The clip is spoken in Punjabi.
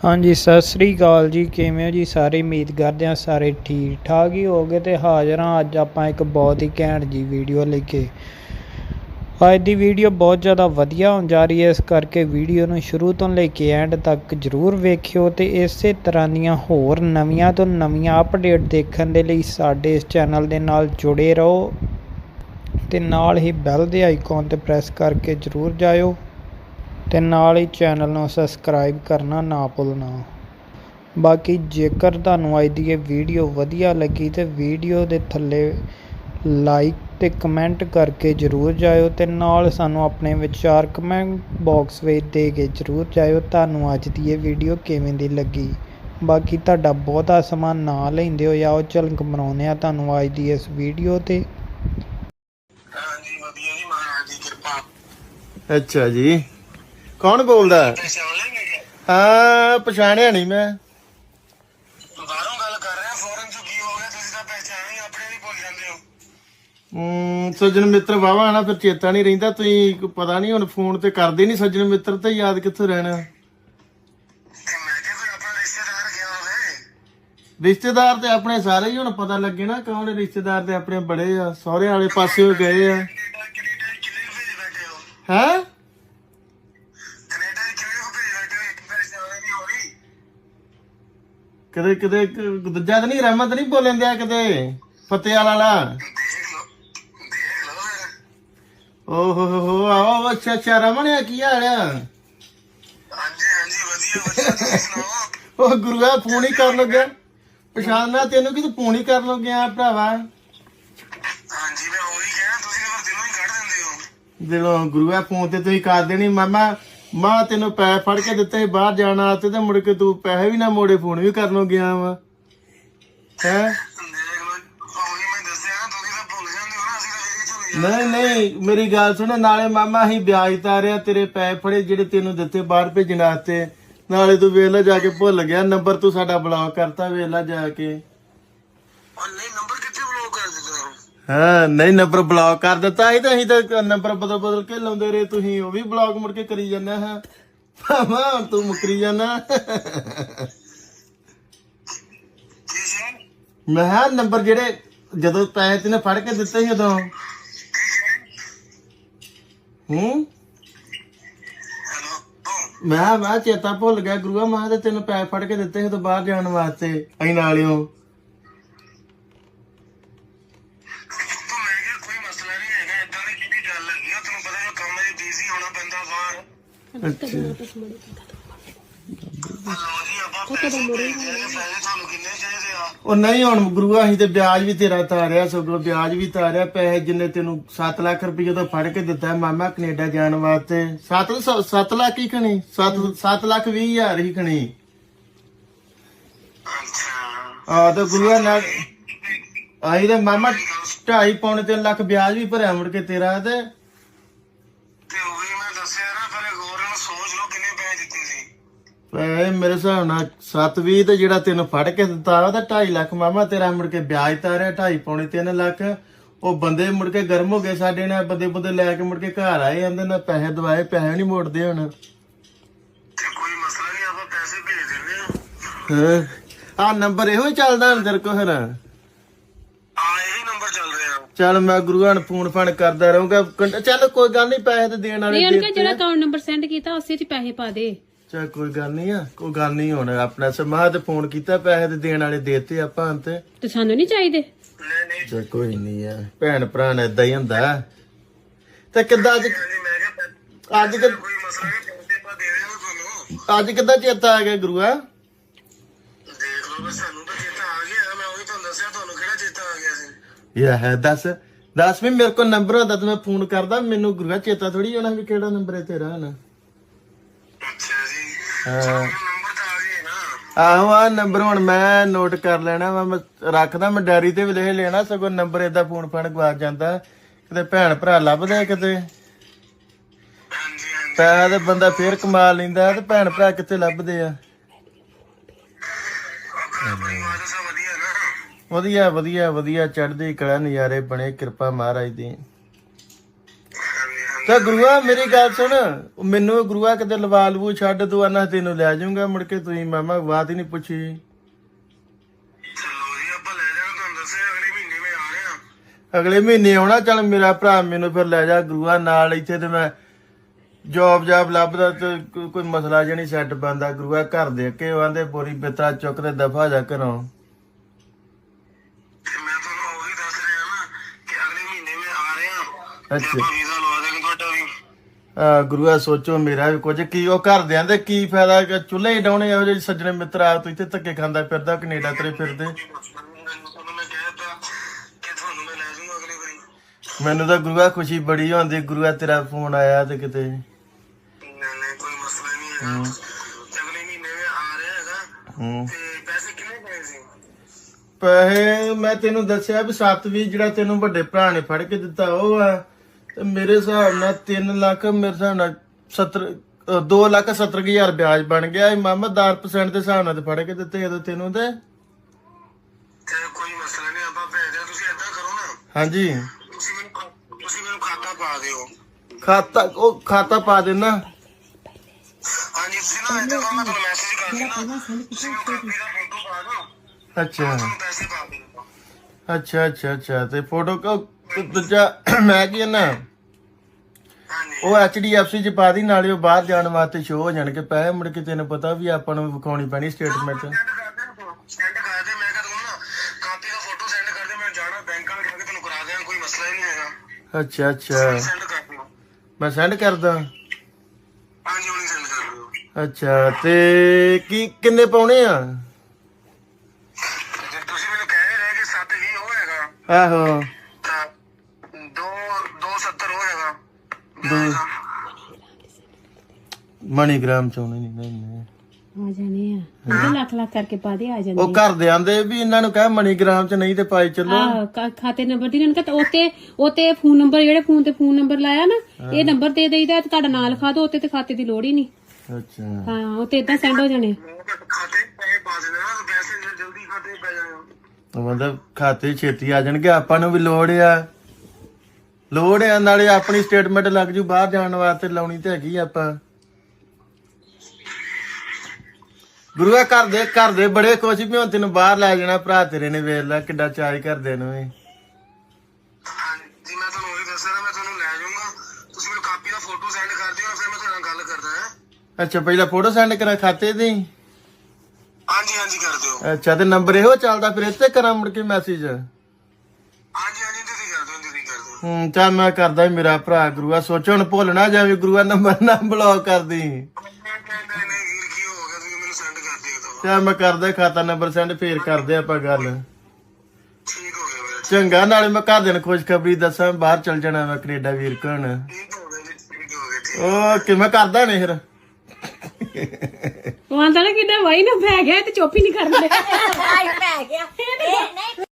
ਹਾਂਜੀ, ਸਤਿ ਸ੍ਰੀ ਅਕਾਲ ਜੀ। ਕਿਵੇਂ ਹੋ ਜੀ ਸਾਰੇ? ਉਮੀਦ ਕਰਦੇ ਹਾਂ ਸਾਰੇ ਠੀਕ ਠਾਕ ਹੀ ਹੋਗੇ ਤੇ ਹਾਜ਼ਰ ਹਾਂ ਅੱਜ ਆਪਾਂ ਇੱਕ ਬਹੁਤ ਹੀ ਘੈਂਟ ਜੀ ਵੀਡੀਓ ਲੈ ਕੇ। ਅੱਜ ਦੀ ਵੀਡੀਓ ਬਹੁਤ ਜ਼ਿਆਦਾ ਵਧੀਆ ਹੋਣ ਜਾ ਰਹੀ ਹੈ। ਇਸ ਕਰਕੇ ਵੀਡੀਓ ਨੂੰ ਸ਼ੁਰੂ ਤੋਂ ਲੈ ਕੇ ਐਂਡ ਤੱਕ ਜਰੂਰ ਵੇਖਿਓ ਤੇ ਇਸੇ ਤਰ੍ਹਾਂ ਦੀਆਂ ਹੋਰ ਨਵੀਆਂ ਤੋਂ ਨਵੀਆਂ ਅਪਡੇਟ ਦੇਖਣ ਦੇ ਲਈ ਸਾਡੇ ਇਸ ਚੈਨਲ ਦੇ ਨਾਲ ਜੁੜੇ ਰਹੋ ਤੇ ਨਾਲ ਹੀ ਬੈਲ ਦੇ ਆਈਕਨ ਤੇ ਪ੍ਰੈਸ ਕਰਕੇ ਜਰੂਰ ਜਾਇਓ। ਤੇ ਨਾਲ ਹੀ ਚੈਨਲ ਨੂੰ ਸਬਸਕ੍ਰਾਈਬ ਕਰਨਾ ਨਾ ਭੁੱਲਣਾ। ਬਾਕੀ ਜੇਕਰ ਤੁਹਾਨੂੰ ਅੱਜ ਦੀ ਇਹ ਵੀਡੀਓ ਵਧੀਆ ਲੱਗੀ ਤੇ ਵੀਡੀਓ ਦੇ ਥੱਲੇ ਲਾਈਕ ਤੇ ਕਮੈਂਟ ਕਰਕੇ ਜਰੂਰ ਜਾਇਓ ਤੇ ਨਾਲ ਸਾਨੂੰ ਆਪਣੇ ਵਿਚਾਰ ਕਮੈਂਟ ਬਾਕਸ ਵਿੱਚ ਦੇ ਕੇ ਜਰੂਰ ਜਾਇਓ ਤੁਹਾਨੂੰ ਅੱਜ ਦੀ ਇਹ ਵੀਡੀਓ ਕਿਵੇਂ ਦੀ ਲੱਗੀ। ਬਾਕੀ ਤੁਹਾਡਾ ਬਹੁਤਾ ਸਮਾਂ ਨਾ ਲੈਂਦੇ ਹੋ ਆਓ ਝਲਕ ਮਰਾਉਂਦੇ ਆ ਤੁਹਾਨੂੰ ਅੱਜ ਦੀ ਇਸ ਵੀਡੀਓ ਤੇ। ਹਾਂਜੀ ਵਧੀਆ ਜੀ ਮਹਾਰਾਜ ਦੀ ਕਿਰਪਾ। ਅੱਛਾ ਜੀ। ਕੌਣ ਬੋਲਦਾ ਪਛਾਣ ਲੈਂਗੇ ਹਾਂ ਪਛਾਣਿਆ ਨਹੀਂ ਮੈਂ ਬਾਹਰੋਂ ਗੱਲ ਕਰ ਰਹੇ ਆ ਫੋਰਨ ਚ ਕੀ ਹੋ ਗਿਆ ਤੁਸੀਂ ਤਾਂ ਪਹਿਚਾਣ ਹੀ ਆਪਣੇ ਨਹੀਂ ਭੁੱਲ ਜਾਂਦੇ ਹੋ ਹੂੰ ਸੱਜਣ ਮਿੱਤਰ ਵਾਵਾ ਨਾ ਫਿਰ ਚੇਤਾ ਨਹੀਂ ਰਹਿੰਦਾ ਤੁਸੀਂ ਕੋਈ ਪਤਾ ਨਹੀਂ ਹੁਣ ਫੋਨ ਤੇ ਕਰਦੇ ਨਹੀਂ ਸੱਜਣ ਮਿੱਤਰ ਤੇ ਯਾਦ ਕਿੱਥੋਂ ਰਹਿਣਾ ਤੇ ਮੈਂ ਕਿਹਾ ਕੋਈ ਆਪਣਾ ਰਿਸ਼ਤੇਦਾਰ ਗਿਆ ਹੋਵੇ ਰਿਸ਼ਤੇਦਾਰ ਤੇ ਆਪਣੇ ਸਾਰੇ ਹੀ ਹੁਣ ਪਤਾ ਲੱਗੇ ਨਾ ਕੌਣ ਰਿਸ਼ਤੇਦਾਰ ਤੇ ਆਪਣੇ ਬੜੇ ਆ ਸਹੁਰੇ ਵਾਲੇ ਪਾਸੇ ਗਏ ਆ ਕੈਨੇਡਾ ਬੈਠੇ ਹੈ ਕੈਨੇਡਾ ਚ ਕਿਵੇਂ ਹੋ ਭੇਜ ਬੈਠੇ ਹੋ ਇੱਕ ਪਛਾਣ ਨਹੀਂ ਹੋ ਰਹੀ ਕਦੇ ਕਦੇ ਇੱਕ ਦੂਜਾ ਤਾਂ ਨਹੀਂ ਰਹਿਮਤ ਨਹੀਂ ਬੋਲਣ ਦਿਆ ਕਦੇ? ਫਤਿਹ ਵਾਲਾ ਓਹ ਹੋ ਹੋ ਆਓ ਅੱਛਾ ਅੱਛਾ ਰਮਣਿਆ ਕੀ ਹਾਲ ਆ? ਹਾਂਜੀ ਹਾਂਜੀ ਵਧੀਆ ਵਧੀਆ ਤੁਸੀਂ ਸੁਣਾਓ? ਉਹ ਗੁਰੂਆ ਫੋਨ ਹੀ ਕਰ ਲੱਗਿਆ। ਪਛਾਣਨਾ ਤੈਨੂੰ ਕਿ ਤੂੰ ਫੋਨ ਹੀ ਕਰ ਲੱਗਿਆ ਭਰਾਵਾ? ਹਾਂਜੀ ਮੈਂ ਉਹੀ ਕਹਿਣਾ ਤੁਸੀਂ ਫਿਰ ਦਿਲੋਂ ਹੀ ਕੱਢ ਦਿੰਦੇ ਹੋ। ਦਿਲੋਂ ਗੁਰੂਆ ਫੋਨ ਤੇ ਤੁਸੀਂ ਕਰ ਦੇਣੀ ਮਾਮਾ। ਮਾਂ ਤੈਨੂੰ ਪੈਸੇ ਫੜ ਕੇ ਦਿੱਤੇ ਸੀ ਬਾਹਰ ਜਾਣਾ ਤੇ ਤੇ ਮੁੜ ਕੇ ਤੂੰ ਪੈਸੇ ਵੀ ਨਾ ਮੋੜੇ ਫੋਨ ਵੀ ਕਰਨ ਨੂੰ ਗਿਆ ਵਾ। ਹੈ? ਨਹੀਂ ਨਹੀਂ ਮੇਰੀ ਗੱਲ ਸੁਣ ਨਾਲੇ ਮਾਮਾ ਅਸੀਂ ਵਿਆਜ ਤਾਰਿਆ ਤੇਰੇ ਪੈਸੇ ਫੜੇ ਜਿਹੜੇ ਤੈਨੂੰ ਦਿੱਤੇ ਬਾਹਰ ਭੇਜਣ ਵਾਸਤੇ। ਨਾਲੇ ਤੂੰ ਵੇਖ ਲੈ ਜਾ ਕੇ ਭੁੱਲ ਗਿਆ ਨੰਬਰ ਤੂੰ ਸਾਡਾ ਬਲੌਕ ਕਰਤਾ ਵੇਖ ਲੈ ਜਾ ਕੇ। ਉਹ ਨਹੀਂ ਨੰਬਰ ਕਿੱਥੇ ਬਲੌਕ ਕਰ ਦਿੱਤਾ ਹੋ ਹਾਂ ਨਹੀਂ ਨੰਬਰ ਬਲੌਕ ਕਰ ਦਿੱਤਾ ਸੀ ਤਾਂ ਅਸੀਂ ਤਾਂ ਨੰਬਰ ਬਦਲ ਬਦਲ ਕੇ ਲਾਉਂਦੇ ਰਹੇ। ਤੁਸੀਂ ਉਹ ਵੀ ਬਲੌਕ ਮੁੜ ਕੇ ਕਰੀ ਜਾਂਦਾ ਹਾਂ। ਮਾਮਾ ਹੁਣ ਤੂੰ ਮੁਕਰੀ ਜਾਂਦਾ ਮੈਂ ਕਿਹਾ ਨੰਬਰ ਜਿਹੜੇ ਜਦੋਂ ਪੈਸੇ ਤੈਨੂੰ ਫੜ ਕੇ ਦਿੱਤੇ ਸੀ ਉਦੋਂ? ਹੂੰ? ਮੈਂ ਕਿਹਾ ਮੈਂ ਕਿਹਾ ਚੇਤਾ ਭੁੱਲ ਗਿਆ, ਗੁਰੂਆ, ਮੈਂ ਕਿਹਾ ਤੈਨੂੰ ਪੈਸੇ ਫੜ ਕੇ ਦਿੱਤੇ ਸੀ ਉਦੋਂ ਬਾਹਰ ਜਾਣ ਵਾਸਤੇ, ਅਸੀਂ ਨਾਲਿਓ ਗੱਲ ਹੈਗੀ ਆ ਤੁਹਾਨੂੰ ਪਤਾ ਹੈ ਕੰਮ ਵਿੱਚ ਬਿਜ਼ੀ ਹੋਣਾ ਪੈਂਦਾ ਬਾਹਰ ਅੱਛਾ। ਲੋ ਜੀ ਆਪਾਂ ਪੈਸੇ ਭੇਜਦੇ ਆ ਪੈਸੇ ਤੁਹਾਨੂੰ ਕਿੰਨੇ ਚਾਹੀਦੇ ਆ? ਉਹ ਨਹੀਂ ਹੁਣ ਗੁਰੂਆ ਅਸੀਂ ਤੇ ਵਿਆਜ ਵੀ ਤੇਰਾ ਤਾਰਿਆ ਸਗੋਂ ਵਿਆਜ ਵੀ ਤਾਰਿਆ ਪੈਸੇ ਜਿੰਨੇ ਤੈਨੂੰ 7 ਲੱਖ ਰੁਪਏ ਤੋਂ ਫੜ ਕੇ ਦਿੱਤਾ ਮਾਮਾ ਕੈਨੇਡਾ ਜਾਣ ਵਾਸਤੇ। 7 7 ਲੱਖ ਹੀ ਖਣੀ 7 7 ਲੱਖ 20 ਹਜ਼ਾਰ ਹੀ ਖਣੀ ਅੱਛਾ। ਆ ਤੇ ਗੁਰੂਆ ਨਾਲ ਆਈ ਤੇ ਮਾਮਾ 2.5 ਪੌਣੇ 3 ਲੱਖ ਵਿਆਜ ਵੀ ਭਰਿਆ ਮੁੜ ਕੇ ਤੇਰਾ ਤੇ। ਤੇ ਉਹੀ ਮੈਂ ਦੱਸਿਆ ਨਾ ਪਰ ਗੌਰ ਨਾਲ ਸੋਚ ਲਓ ਕਿੰਨੇ ਪੈਸੇ ਦਿੱਤੇ ਸੀ। ਪੈਸੇ ਮੇਰੇ ਹਿਸਾਬ ਨਾਲ 7 20 ਤੇ ਜਿਹੜਾ ਤੈਨੂੰ ਫੜ ਕੇ ਦਿੱਤਾ ਉਹ ਤਾਂ 2.5 ਲੱਖ ਮਾਮਾ ਤੇਰਾ ਮੁੜ ਕੇ ਵਿਆਜ ਤਾਰਿਆ 2.5 ਪੌਣੇ 3 ਲੱਖ। ਉਹ ਬੰਦੇ ਮੁੜ ਕੇ ਗਰਮ ਹੋ ਗਏ ਸਾਡੇ ਨਾਲ ਬੰਦੇ ਬੰਦੇ ਲੈ ਕੇ ਮੁੜ ਕੇ ਘਰ ਆਏ ਜਾਂਦੇ ਨਾ ਪੈਸੇ ਦਵਾਏ ਪੈਸੇ ਨਹੀਂ ਮੋੜਦੇ ਹੁਣ। ਤੇ ਕੋਈ ਮਸਲਾ ਨਹੀਂ ਆਪਾਂ ਪੈਸੇ ਭੇਜ ਦਿੰਦੇ ਆ ਆ ਨੰਬਰ ਇਹੋ ਹੀ ਚੱਲਦਾ ਅੰਦਰ ਕੋ ਹਰ ਚੱਲ ਮੈਂ ਗੁਰੂਆਂ ਨੂੰ ਫੋਨ ਫਾਨ ਕਰਦਾ ਰਹੂੰਗਾ। ਕੰਟ- ਚੱਲ ਕੋਈ ਗੱਲ ਨਹੀਂ ਪੈਸੇ ਤੇ ਦੇਣ ਵਾਲੇ ਨਹੀਂ ਜਿਹੜਾ ਅਕਾਊਂਟ ਨੰਬਰ ਸੈਂਡ ਕੀਤਾ ਉਸੇ 'ਚ ਪੈਸੇ ਪਾ ਦੇ। ਚੱਲ ਕੋਈ ਗੱਲ ਨਹੀਂ ਆ ਕੋਈ ਗੱਲ ਨਹੀਂ ਹੁਣ ਆਪਣਾ ਸਮਾਹ ਤੇ ਫੋਨ ਕੀਤਾ ਪੈਸੇ ਤੇ ਦੇਣ ਵਾਲੇ ਦੇਤੇ ਆਪਾਂ ਹੁਣ ਤੇ। ਤੇ ਸਾਨੂੰ ਨਹੀਂ ਚਾਹੀਦੇ। ਨਹੀਂ ਨਹੀਂ ਚੱਲ ਕੋਈ ਨਹੀਂ ਆ ਭੈਣ ਭਰਾ ਨੇ ਇਦਾਂ ਹੀ ਹੁੰਦਾ। ਤੇ ਕਿੱਦਾਂ ਅੱਜ ਅੱਜ ਕਿ- ਕੋਈ ਮਸਲਾ ਨਹੀਂ ਪੈਸੇ ਆਪਾਂ ਦੇ ਦੇਣਾ ਤੁਹਾਨੂੰ। ਅੱਜ ਕਿੱਦਾਂ ਚੇਤਾ ਆ ਗਿਆ ਗੁਰੂਆ? ਯਾ ਹੈ ਦੱਸ। ਦੱਸ ਵੀ ਮੇਰੇ ਕੋਲ ਨੰਬਰ ਹੁੰਦਾ ਤੇ ਮੈਂ ਫੋਨ ਕਰਦਾ ਮੈਨੂੰ ਗੁਰੂਆ ਚੇਤਾ ਥੋੜੀ ਹੋਣਾ ਵੀ ਕਿਹੜਾ ਨੰਬਰ ਹੈ ਤੇਰਾ ਹਨਾ ਅੱਛਾ ਜੀ। ਹਾਂ। ਨੰਬਰ ਤਾਂ ਆ ਗਿਆ ਨਾ। ਆਹੋ ਆ ਨੰਬਰ ਹੁਣ ਮੈਂ ਨੋਟ ਕਰ ਲੈਣਾ ਵਾ ਮੈਂ ਰੱਖਦਾ ਮੈਂ ਡਾਇਰੀ ਤੇ ਵੀ ਲਿਖ ਲੈਣਾ ਸਗੋਂ ਨੰਬਰ ਏਦਾਂ ਫੋਨ ਫਾਨ ਗਵਾਚ ਜਾਂਦਾ। ਕਿਤੇ ਭੈਣ ਭਰਾ ਲੱਭਦੇ ਕਿਤੇ। ਹਾਂਜੀ ਹਾਂਜੀ। ਪੈਸਾ ਤੇ ਬੰਦਾ ਫੇਰ ਕਮਾ ਲੈਂਦਾ ਤੇ ਭੈਣ ਭਰਾ ਕਿੱਥੇ ਲੱਭਦੇ ਆ ਆਪਣੀ ਆਵਾਜ਼ ਸਭ ਵਧੀਆ ਨਾ ਵਧੀਆ ਵਧੀਆ ਵਧੀਆ ਚੜ੍ਹਦੀ ਕਲਾ ਨਜ਼ਾਰੇ ਬਣੇ ਕਿਰਪਾ ਮਹਾਰਾਜ ਦੀ। ਤੇ ਗੁਰੂਆ ਮੇਰੀ ਗੱਲ ਸੁਣ ਮੈਨੂੰ ਗੁਰੂਆ ਕਿਤੇ ਲਵਾ ਲਵੂ ਛੱਡ ਤੂੰ ਆਨਾ ਤੈਨੂੰ ਲੈ ਜਾਊਂਗਾ ਮੁੜ ਕੇ ਤੁਸੀਂ ਮਾਮਾ ਬਾਤ ਹੀ ਨਹੀਂ ਪੁੱਛੀ। ਜਾਣਾ ਅਗਲੇ ਮਹੀਨੇ ਆਉਣਾ ਚੱਲ ਮੇਰਾ ਭਰਾ ਮੈਨੂੰ ਫਿਰ ਲੈ ਜਾ ਗੁਰੂਆ ਨਾਲ ਇੱਥੇ ਤੇ ਮੈਂ ਜੋਬ ਜਾਬ ਲੱਭਦਾ ਤੇ ਕੋਈ ਮਸਲਾ ਨਹੀਂ ਸੈੱਟ ਬੰਦਾ ਗੁਰੂਆ ਘਰ ਦੇ ਕੇ ਆਂਦੇ ਬੋਰੀ ਬਿੱਤਾ ਚੁੱਕ ਤੇ ਦਫਾ ਜਾ ਘਰੋਂ ਤੇ ਮੈਂ ਤੁਹਾਨੂੰ ਉਹੀ ਦੱਸ ਰਿਹਾ ਨਾ ਕਿ ਅਗਲੇ ਮਹੀਨੇ ਮੈਂ ਆ ਰਿਹਾ ਤੇ ਅੱਛਾ। ਆਪਾਂ ਵੀਜ਼ਾ ਲਵਾ ਦੇਣਗੇ ਤੁਹਾਡਾ ਵੀ। ਆ ਗੁਰੂਆ ਸੋਚੋ ਮੇਰਾ ਵੀ ਕੁਝ। ਕੀ ਉਹ ਘਰਦਿਆਂ ਦੇ ਕੀ ਫਾਇਦਾ? ਕਿ ਚੁੱਲ੍ਹੇ ਹੀ ਡਾਉਣੇ ਇਹੋ ਜਿਹੇ ਸੱਜਣੇ ਮਿੱਤਰ ਆ ਤੂੰ ਇੱਥੇ ਧੱਕੇ ਖਾਂਦਾ ਫਿਰਦਾ ਕੈਨੇਡਾ ਤੇਰੇ ਫਿਰਦੇ। ਤੁਹਾਨੂੰ ਮੈਂ ਕਹਿ ਦਿੱਤਾ ਕਿ ਤੁਹਾਨੂੰ ਮੈਂ ਲੈ ਜਾਊਂਗਾ ਅਗਲੀ ਵਾਰੀ। ਮੈਨੂੰ ਤਾਂ ਗੁਰੂਆ ਖੁਸ਼ੀ ਬੜੀ ਹੁੰਦੀ ਗੁਰੂਆ ਤੇਰਾ ਫੋਨ ਆਇਆ ਤੇ ਕਿਤੇ। ਨਹੀਂ ਨਹੀਂ ਕੋਈ ਮਸਲਾ ਨਹੀਂ ਹੈਗਾ। ਤੇ ਅਗਲੇ ਮਹੀਨੇ ਮੈਂ ਆ ਰਿਹਾ ਹੈਗਾ। ਹੂੰ। ਤੇ ਪੈਸੇ ਕਿੰਨੇ ਪਏ ਸੀ? ਪੈਸੇ ਮੈਂ ਤੈਨੂੰ ਦੱਸਿਆ ਵੀ 7 ਵੀ ਜਿਹੜਾ ਤੈਨੂੰ ਵੱਡੇ ਭਰਾ ਨੇ ਫੜ ਕੇ ਦਿੱਤਾ ਉਹ ਆ। ਤੇ ਮੇਰੇ ਹਿਸਾਬ ਨਾਲ 3 ਲੱਖ ਮੇਰੇ ਹਿਸਾਬ ਨਾਲ 70 2 ਲੱਖ 70 ਹਜ਼ਾਰ ਵਿਆਜ ਬਣ ਗਿਆ ਇਹ ਮਾਮਾ 10% ਦੇ ਹਿਸਾਬ ਨਾਲ ਤੇ ਫੜ ਕੇ ਦਿੱਤੇ ਜਦੋਂ ਤੈਨੂੰ ਤੇ ਤੇ ਕੋਈ ਮਸਲਾ ਨਹੀਂ ਆਪਾਂ ਭੇਜ ਦਿਆਂ ਤੁਸੀਂ ਏਦਾਂ ਕਰੋ ਨਾ। ਹਾਂਜੀ। ਤੁਸੀਂ ਮੈਨੂੰ ਖਾ- ਤੁਸੀਂ ਮੈਨੂੰ ਖਾਤਾ ਪਾ ਦਿਓ। ਖਾਤਾ ਉਹ ਖਾਤਾ ਪਾ ਦੇਣਾ। ਹਾਂਜੀ ਤੁਸੀਂ ਨਾ ਏਦਾਂ ਕਰੋ ਮੈਂ ਤੁਹਾਨੂੰ ਮੈਸੇਜ ਕਰ ਦਿੰਦਾ ਤੁਸੀਂ ਮੈਨੂੰ ਕਾਪੀ ਦਾ ਫੋਟੋ ਪਾ ਦਿਓ। ਅੱਛਾ। ਤੁਹਾਨੂੰ ਪੈਸੇ ਪਾ ਦਿੰਦਾ। ਅੱਛਾ ਅੱਛਾ ਅੱਛਾ ਤੇ ਫੋਟੋ ਕੋ ਦੂਜਾ ਮੈਂ ਕੀ ਨਾ ਉਹ HDFC ਚ ਪਾ ਦੀ ਨਾਲੇ ਉਹ ਬਾਹਰ ਜਾਣ ਵਾਸਤੇ ਸ਼ੋ ਹੋ ਜਾਣਗੇ। ਪੈਸੇ ਮੁੜ ਕੇ ਤੈਨੂੰ ਪਤਾ ਵੀ ਆਪਾਂ ਨੂੰ ਵਿਖਾਉਣੀ ਪੈਣੀ ਸਟੇਟਮੈਂਟ ਸੈਂਡ ਕਰ ਦੇ ਮੈਂ ਨਾ ਕਾਪੀ ਦਾ ਫੋਟੋ ਸੈਂਡ ਕਰ ਦੇ ਮੈਂ ਜਾਣਾ ਬੈਂਕ ਵਾਲੇ ਜਾ ਕੇ ਤੁਹਾਨੂੰ ਕਰਾ ਦਿਆਂ ਕੋਈ ਮਸਲਾ ਹੀ ਨਹੀਂ ਹੈਗਾ। ਅੱਛਾ ਅੱਛਾ। ਸੈਂਡ ਕਰ ਦਿਓ। ਮੈਂ ਸੈਂਡ ਕਰਦਾ। ਹਾਂਜੀ ਹੁਣੀ ਸੈਂਡ ਕਰ ਦਿਓ। ਅੱਛਾ ਤੇ ਕੀ ਕਿੰਨੇ ਪਾਉਣੇ ਆ? ਜੇ ਤੁਸੀਂ ਮੈਨੂੰ ਕਹਿ ਰਹੇ ਕਿ 7 ਹੀ ਉਹ ਹੈਗਾ। ਆਹੋ ਤਾਂ 2 270 ਉਹ ਹੈਗਾ ਮਨੀਗ੍ਰਾਮ ਚ ਆਉਣੇ ਨਹੀਂ ਆ ਜਾਣੇ ਆ। ਉਹਦੇ ਲੱਖ ਲੱਖ ਕਰਕੇ ਪਾ ਦੇ ਆ ਜਾਂਦੇ ਉਹ ਘਰ ਦੇ ਆਂਦੇ ਵੀ ਇਹਨਾਂ ਨੂੰ ਕਹਿ ਮਨੀਗ੍ਰਾਮ ਚ ਨਹੀਂ ਤੇ ਪਾਈ ਚੱਲੋ। ਆ ਖਾਤੇ ਨੰਬਰ ਦੀ ਇਹਨਾਂ ਨੂੰ ਕਹਤਾ ਉਤੇ ਉਤੇ ਫੋਨ ਨੰਬਰ ਜਿਹੜੇ ਫੋਨ ਤੇ ਫੋਨ ਨੰਬਰ ਲਾਇਆ ਨਾ ਇਹ ਨੰਬਰ ਦੇ ਦੇਈਦਾ ਤੇ ਤੁਹਾਡਾ ਨਾਂ ਲਿਖਾ ਦਿਓ ਉਤੇ ਤੇ ਖਾਤੇ ਦੀ ਲੋੜ ਹੀ ਨਹੀਂ। ਅੱਛਾ। ਹਾਂ ਉਤੇ ਇਦਾਂ ਸੈਂਡ ਹੋ ਜਾਣੇ। ਖਾਤੇ ਪੈਸੇ ਪਾ ਦੇਣਾ ਜ- ਜਲਦੀ ਖਾਤੇ ਪੈ ਜਾਣੇ ਮਤਲਬ ਖਾਤੇ 'ਚ ਛੇਤੀ ਆ ਜਾਣਗੇ ਆਪਾਂ ਨੂੰ ਵੀ ਲੋੜ ਆ। ਲੋੜ ਆ ਨਾਲੇ ਆਪਣੀ ਸਟੇਟਮੈਂਟ ਲੱਗ ਜੂ ਬਾਹਰ ਜਾਣ ਵਾਸਤੇ ਲਾਉਣੀ ਤੇ ਹੈਗੀ ਆਪਾਂ। ਗੁਰੂਆ ਘਰ ਦੇ ਘਰ ਦੇ ਬੜੇ ਖੁਸ਼ ਵੀ ਹੁਣ ਤੈਨੂੰ ਬਾਹਰ ਲੈ ਜਾਣਾ ਭਰਾ ਤੇਰੇ ਨੇ ਵੇਖ ਲੈ ਕਿੱਡਾ ਚਾਅ ਕਰਦੇ ਨੂੰ ਇਹ ਹਾਂਜੀ ਮੈਂ ਤੁਹਾਨੂੰ ਉਹੀ ਦੱਸ ਰਿਹਾ ਮੈਂ ਤੁਹਾਨੂੰ ਲੈ ਜਾਊਂਗਾ। ਤੁਸੀਂ ਮੈਨੂੰ ਕਾਪੀ ਦਾ ਫੋਟੋ ਸੈਂਡ ਕਰ ਦਿਓ ਫਿਰ ਮੈਂ ਤੁਹਾਡੇ ਨਾਲ ਗੱਲ ਕਰਦਾ ਹਾਂ। ਅੱਛਾ ਪਹਿਲਾਂ ਫੋਟੋ ਸੈਂਡ ਕਰਾਂ ਖਾਤੇ ਦੀ? ਹਾਂਜੀ ਹਾਂਜੀ ਕਰ ਦਿਓ। ਅੱਛਾ ਤੇ ਨੰਬਰ ਇਹੋ ਚੱਲਦਾ ਫਿਰ ਇੱਥੇ ਕਰਾਂ ਮੁੜ ਕੇ ਮੈਸੇਜ ਹਾਂਜੀ ਹਾਂਜੀ ਹੂੰ ਚੱਲ ਮੈਂ ਕਰਦਾ ਈ ਮੇਰਾ ਭਰਾ ਗੁਰੂਆ ਸੋਚੋ ਹੁਣ ਭੁੱਲ ਨਾ ਜਾਵੇ ਗੁਰੂਆ ਨੰਬਰ ਨਾ ਬਲੌਕ ਕਰਦੀ। ਨਹੀਂ ਨਹੀਂ ਨਹੀਂ ਵੀਰ ਕੀ ਹੋ ਗਿਆ ਤੁਸੀਂ ਮੈਨੂੰ ਸੈਂਡ ਕਰ ਦਿਓ ਚੱਲ ਮੈਂ ਕਰਦਾ ਖਾਤਾ ਨੰਬਰ ਸੈਂਡ ਫੇਰ ਕਰਦੇ ਆਪਾਂ ਗੱਲ। ਠੀਕ ਹੋ ਗਿਆ ਵੀਰ ਚੰਗਾ ਨਾਲੇ ਮੈਂ ਘਰ ਦੇ ਨੂੰ ਖੁਸ਼ਖਬਰੀ ਦੱਸਾਂ ਬਾਹਰ ਚਲ ਜਾਣਾ ਮੈਂ ਕੈਨੇਡਾ ਵੀਰ ਕਣ ਠੀਕ ਹੋ ਗਿਆ ਜੀ ਠੀਕ ਹੋ ਗਿਆ ਠੀਕ ਓਕੇ ਮੈਂ ਕਰਦਾ ਨੇ ਫਿਰ। ਉਹ ਆਂਦਾ ਨਾ ਕਿਦਾਂ ਵਾਈ ਨਾ ਪੈ ਗਿਆ ਤੇ ਚੁੱਪ ਹੀ ਨਹੀਂ ਕਰਦੇ। ਆਈ ਪੈ ਗਿਆ। ਇਹ ਨਹੀਂ